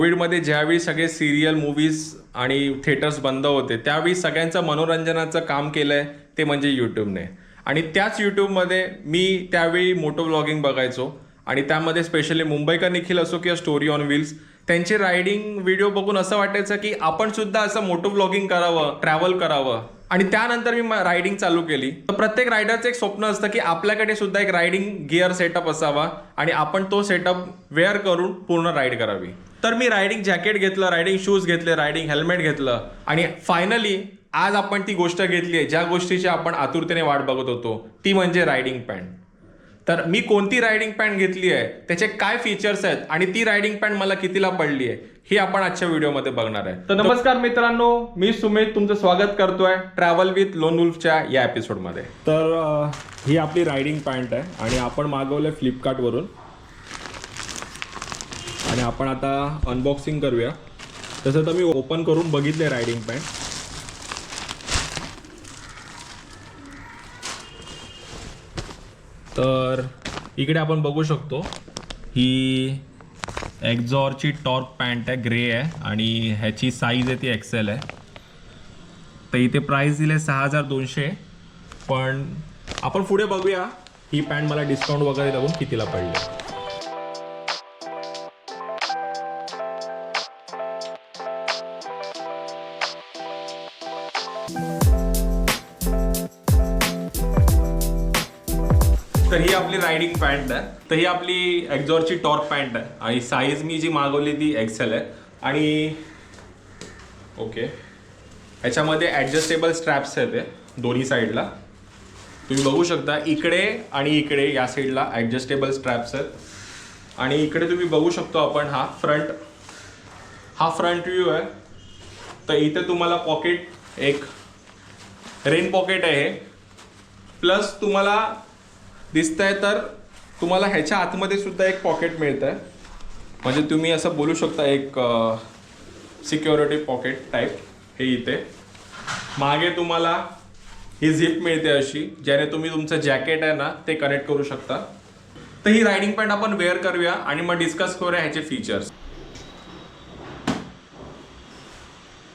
कोविडमध्ये ज्यावेळी सगळे सिरियल मूवीज आणि थिएटर्स बंद होते त्यावेळी सगळ्यांचं मनोरंजनाचं काम केलंय ते म्हणजे यूट्यूबने. आणि त्याच यूट्यूबमध्ये मी त्यावेळी मोटो व्लॉगिंग बघायचो. आणि त्यामध्ये स्पेशली मुंबईकर निखिल असो किंवा स्टोरी ऑन व्हील्स त्यांचे रायडिंग व्हिडिओ बघून असं वाटायचं की आपण सुद्धा असं मोटो व्लॉगिंग करावं ट्रॅव्हल करावं. आणि त्यानंतर मी रायडिंग चालू केली. तर प्रत्येक रायडरचं एक स्वप्न असतं की आपल्याकडे सुद्धा एक रायडिंग गिअर सेटअप असावा आणि आपण तो सेटअप वेअर करून पूर्ण राईड करावी. तर मी रायडिंग जॅकेट घेतलं रायडिंग शूज घेतले रायडिंग हेल्मेट घेतलं. आणि फायनली आज आपण ती गोष्ट घेतली आहे ज्या गोष्टीची आपण आतुरतेने वाट बघत होतो ती म्हणजे रायडिंग पॅन्ट तर मी कोणती रायडिंग पॅन्ट घेतली आहे त्याचे काय फीचर्स आहेत आणि ती रायडिंग पॅन्ट मला कितीला पडली आहे हे आपण आजच्या व्हिडिओमध्ये बघणार आहे. तर नमस्कार मित्रांनो मी सुमित तुमचं स्वागत करतोय ट्रॅव्हल विथ लोन वुल्फच्या या एपिसोडमध्ये तर ही आपली रायडिंग पॅन्ट आहे आणि आपण मागवलं फ्लिपकार्टवरून आणि आपण आता अनबॉक्सिंग करूया. तसं तर मी ओपन करून बघितले रायडिंग पॅन्ट तर इकडे आपण बघू शकतो ही एक्झॉरची टॉर्क पॅन्ट आहे ग्रे आहे आणि ह्याची साईज आहे ती एक्सेल आहे. तर इथे प्राईस दिले सहा हजार दोनशे पण आपण पुढे बघूया ही पॅन्ट मला डिस्काउंट वगैरे लागून कितीला पडली. तर ही आपली रायडिंग पॅन्ट आहे. तर ही आपली एक्झॉरची टॉर्क पॅन्ट आहे. आणि साईज मी जी मागवली ती एक्सेल आहे. आणि ओके. ह्याच्यामध्ये ॲडजस्टेबल स्ट्रॅप्स आहेत ते दोन्ही साईडला तुम्ही बघू शकता इकडे आणि इकडे या साईडला ॲडजस्टेबल स्ट्रॅप्स आहेत. आणि इकडे तुम्ही बघू शकतो आपण हा फ्रंट हा फ्रंट व्ह्यू आहे. तर इथे तुम्हाला पॉकेट एक रेन पॉकेट आहे. प्लस तुम्हाला दिसतंय तर तुम्हाला ह्याच्या आतमध्ये सुद्धा एक पॉकेट मिळतं आहे म्हणजे तुम्ही असं बोलू शकता एक सिक्युरिटी पॉकेट टाईप हे इथे. मागे तुम्हाला ही झिप मिळते अशी ज्याने तुम्ही तुमचं जॅकेट आहे ना ते कनेक्ट करू शकता. तर ही रायडिंग पॅन्ट आपण वेअर करूया आणि मग डिस्कस करूया ह्याचे फीचर्स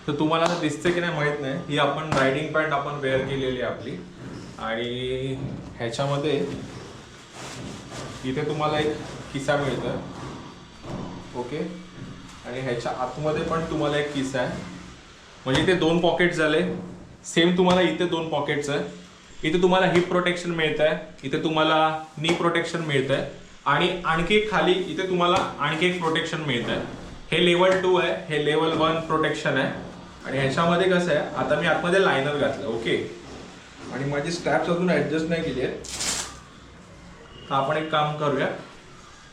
तर तुम्हाला आता दिसते की नाही माहीत नाही. ही आपण रायडिंग पॅन्ट आपण वेअर केलेली आहे आपली. आणि ह्याच्यामध्ये इथे तुम्हाला एक किस्सा मिळतं ओके आणि ह्याच्या आतमध्ये पण तुम्हाला एक किस्सा आहे. म्हणजे इथे दोन पॉकेट झाले. सेम तुम्हाला इथे दोन पॉकेट्स आहे. इथे तुम्हाला हिप प्रोटेक्शन मिळत आहे इथे तुम्हाला नी प्रोटेक्शन मिळत आहे आणि आणखी खाली इथे तुम्हाला आणखी एक प्रोटेक्शन मिळत आहे हे लेवल टू आहे. हे लेवल वन प्रोटेक्शन आहे. आणि ह्याच्यामध्ये कसं आहे आता मी आतमध्ये लायनर घातलं ओके आणि माझी स्ट्रॅप्स अजून ॲडजस्ट नाही केली आहेत. तर आपण एक काम करूया.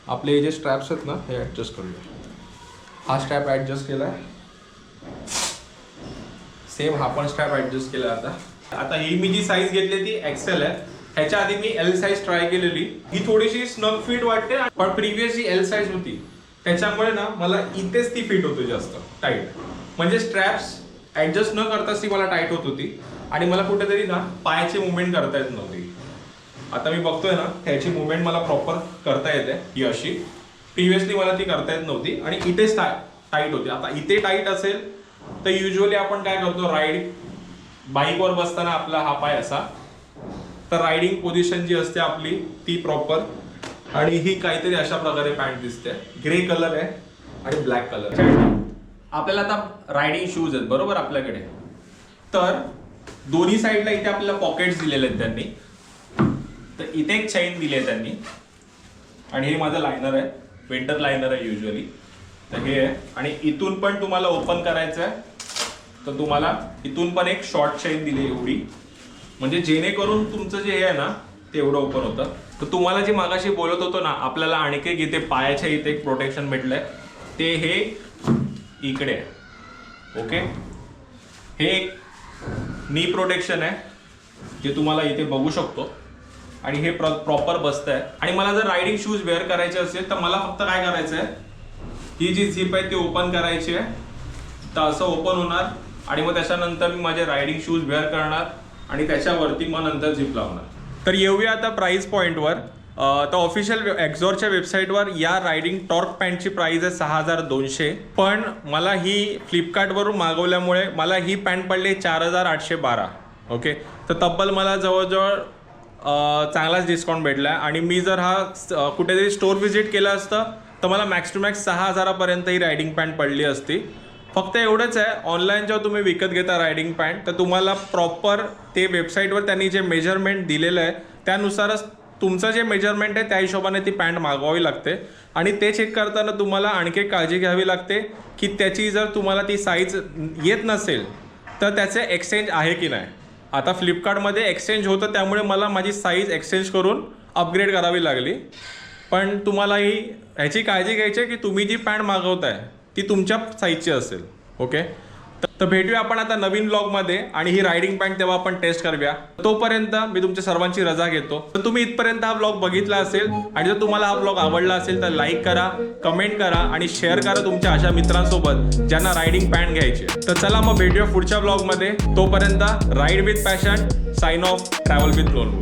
आपले जे स्ट्रॅप्स आहेत ना हे ॲडजस्ट करूया. हा स्ट्रॅप ॲडजस्ट केला सेम हा पण स्ट्रॅप ॲडजस्ट केला आता. आता ही मी जी साईज घेतली ती एक्सेल आहे. ह्याच्या आधी मी एल साईज ट्राय केलेली. ही थोडीशी स्नग फिट वाटते पण प्रिव्हियस जी एल साईज होती त्याच्यामुळे ना मला इथेच ती फिट होती जास्त टाईट म्हणजे स्ट्रॅप्स ॲडजस्ट न करताच ती मला टाईट होत होती. आणि मला कुठेतरी ना पायाची मुवमेंट करता येत नव्हती. आता मी बघतोय ना ह्याची मुवमेंट मला प्रॉपर करता येते ही अशी. प्रिव्हियसली मला ती करता येत नव्हती आणि इथेच टाईट होती. आता इथे टाईट असेल तर युजली आपण काय करतो राईड बाईकवर बसताना आपला हा पाय असा. तर रायडिंग पोझिशन जी असते आपली ती प्रॉपर आणि ही काहीतरी अशा प्रकारे पॅन्ट दिसते. ग्रे कलर आहे आणि ब्लॅक कलर आहे. आपल्याला आता रायडिंग शूज आहेत बरोबर आपल्याकडे. तर दोन्ही साईडला इथे आपल्याला पॉकेट्स दिलेले आहेत त्यांनी. तर इथे एक चैन दिली आहे त्यांनी. आणि हे माझं लायनर आहे. विंटर लायनर आहे युजली तर हे आहे. आणि इथून पण तुम्हाला ओपन करायचं आहे. तर तुम्हाला इथून पण एक शॉर्ट चेन दिली एवढी. म्हणजे जेणेकरून तुमचं जे हे आहे ना ते एवढं ओपन होतं. तर तुम्हाला जे मागाशी बोलत होतो ना आपल्याला आणखी एक इथे पायाच्या इथे एक प्रोटेक्शन भेटलंय. ते हे इकडे आहे. ओके हे एक नी प्रोटेक्शन आहे जे तुम्हाला इथे बघू शकतो. आणि हे प्रॉपर बसतं आहे. आणि मला जर रायडिंग शूज वेअर करायचे असेल तर मला फक्त काय करायचं आहे? ही जी झिप आहे ती ओपन करायची आहे. तर असं ओपन होणार. आणि मग त्याच्यानंतर मी माझे रायडिंग शूज वेअर करणार. आणि त्याच्यावरती मग नंतर झिप लावणार. तर येऊया आता प्राईस पॉईंटवर तर ऑफिशियल एक्झॉरच्या वेबसाईटवर या रायडिंग टॉर्क पॅन्टची प्राईज आहे सहा हजार दोनशे. पण मला ही फ्लिपकार्टवरून मागवल्यामुळे मला ही पॅन्ट पडली चार हजार आठशे बारा. ओके? तर तब्बल मला जवळजवळ चांगलाच डिस्काउंट भेटला आहे. आणि मी जर हा कुठेतरी स्टोर व्हिजिट केलं असतं तर मला मॅक्स टू मॅक्स सहा हजारापर्यंत ही रायडिंग पॅन्ट पडली असती. फक्त एवढंच आहे ऑनलाईन जेव्हा तुम्ही विकत घेता रायडिंग पॅन्ट तर तुम्हाला प्रॉपर ते वेबसाईटवर त्यांनी जे मेजरमेंट दिलेलं आहे त्यानुसारच तुमचं जे मेजरमेंट आहे त्या हिशोबाने ती पॅन्ट मागवावी लागते. आणि ते चेक करताना तुम्हाला आणखी एक काळजी घ्यावी लागते की त्याची जर तुम्हाला ती साईज येत नसेल तर त्याचे एक्सचेंज आहे की नाही. आता फ्लिपकार्टमध्ये एक्सचेंज होतं त्यामुळे मला माझी साईज एक्सचेंज करून अपग्रेड करावी लागली. पण तुम्हालाही ह्याची काळजी घ्यायची आहे की तुम्ही जी पॅन्ट मागवताय ती तुमच्या साईजची असेल ओके तर भेटूया आपण आता नवीन ब्लॉगमध्ये आणि ही रायडिंग पॅन्ट तेव्हा आपण टेस्ट करूया. तोपर्यंत मी तुमच्या सर्वांची रजा घेतो. तर तुम्ही इथपर्यंत हा ब्लॉग बघितला असेल आणि जर तुम्हाला हा ब्लॉग आवडला असेल तर लाईक करा कमेंट करा आणि शेअर करा तुमच्या अशा मित्रांसोबत ज्यांना रायडिंग पॅन्ट घ्यायची तर चला मग भेटूया पुढच्या ब्लॉगमध्ये तोपर्यंत ride with passion sign off travel with lone